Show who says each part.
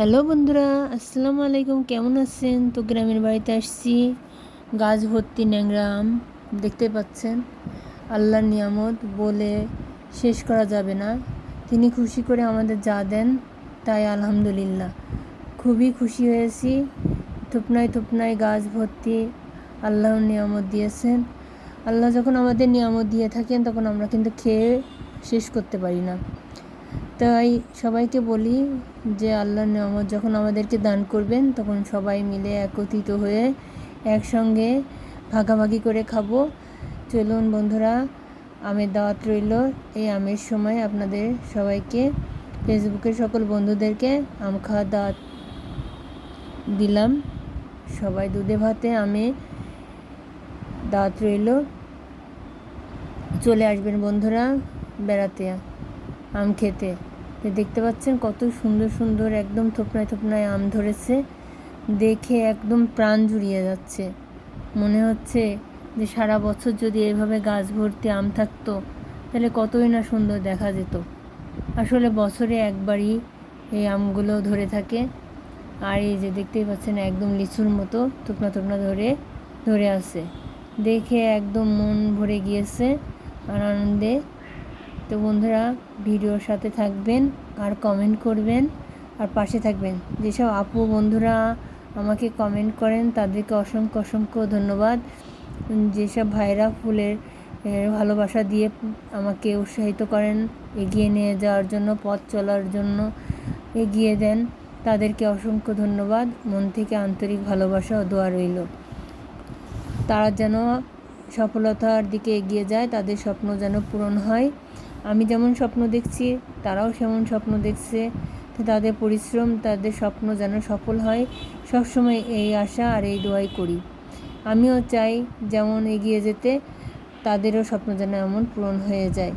Speaker 1: Hello বন্ধুরা, আসসালামু আলাইকুম। কেমন আছেন? তো গ্রামের বাড়িতে আসছি। গাছ ভর্তি ন্যাংরা আম, দেখতে পাচ্ছেন? আল্লাহর নিয়ামত বলে শেষ করা যাবে না। তিনি খুশি করে আমাদের যা দেন, তাই আলহামদুলিল্লাহ। খুবই খুশি হয়েছি। থুপনায় থুপনায় গাছ ভর্তি আল্লাহর নিয়ামত দিয়েছেন। আল্লাহ যখন আমাদের নিয়ামত দিয়ে থাকেন, তখন আমরা কিন্তু খেয়ে শেষ করতে পারি না। তাই সবাইকে বলি যে আল্লাহর নিয়ামত, যখন আমাদেরকে দান করবেন, তখন সবাই মিলে একত্রিত হয়ে একসঙ্গে ভাগাভাগি করে খাব। চলুন বন্ধুরা, আমের দাওয়াত রইল। এই আমের সময় আপনাদের সবাইকে, ফেসবুকের সকল বন্ধুদেরকে আম খাওয়ার দাওয়াত দিলাম। সবাই দুধে ভাতে আমে দাওয়াত রইল। চলে আসবেন বন্ধুরা বেড়াতে, আম খেতে। তো দেখতে পাচ্ছেন কত সুন্দর সুন্দর একদম থোপনায় থোপনায় আম ধরেছে। দেখে একদম প্রাণ জুড়িয়ে যাচ্ছে। মনে হচ্ছে যে সারা বছর যদি এভাবে গাছ ভর্তি আম থাকতো, তাহলে কতই না সুন্দর দেখা যেত। আসলে বছরে একবারই এই আমগুলো ধরে থাকে। আর এই যে দেখতেই পাচ্ছেন একদম লিচুর মতো থুপনা থুপনা ধরে ধরে আছে। দেখে একদম মন ভরে গিয়েছে আর আনন্দে। তো বন্ধুরা, ভিডিওর সাথে থাকবেন আর কমেন্ট করবেন আর পাশে থাকবেন। যেসব আপু বন্ধুরা আমাকে কমেন্ট করেন, তাদেরকে অসংখ্য অসংখ্য ধন্যবাদ। যেসব ভাইরা ফুলের ভালোবাসা দিয়ে আমাকে উৎসাহিত করেন, এগিয়ে নিয়ে যাওয়ার জন্য, পথ চলার জন্য এগিয়ে দেন, তাদেরকে অসংখ্য ধন্যবাদ। মন থেকে আন্তরিক ভালোবাসা ও দোয়া রইল। তারা যেন সফলতার দিকে এগিয়ে যায়, তাদের স্বপ্ন যেন পূরণ হয়। আমি যেমন স্বপ্ন দেখছি, তারাও সেমন স্বপ্ন দেখছে। তাদের পরিশ্রম, তাদের স্বপ্ন যেন সফল হয়, সবসময় এই আশা আর এই দোয়াই করি। আমিও চাই যেমন এগিয়ে যেতে, তাদেরও স্বপ্ন যেন এমন পূরণ হয়ে যায়।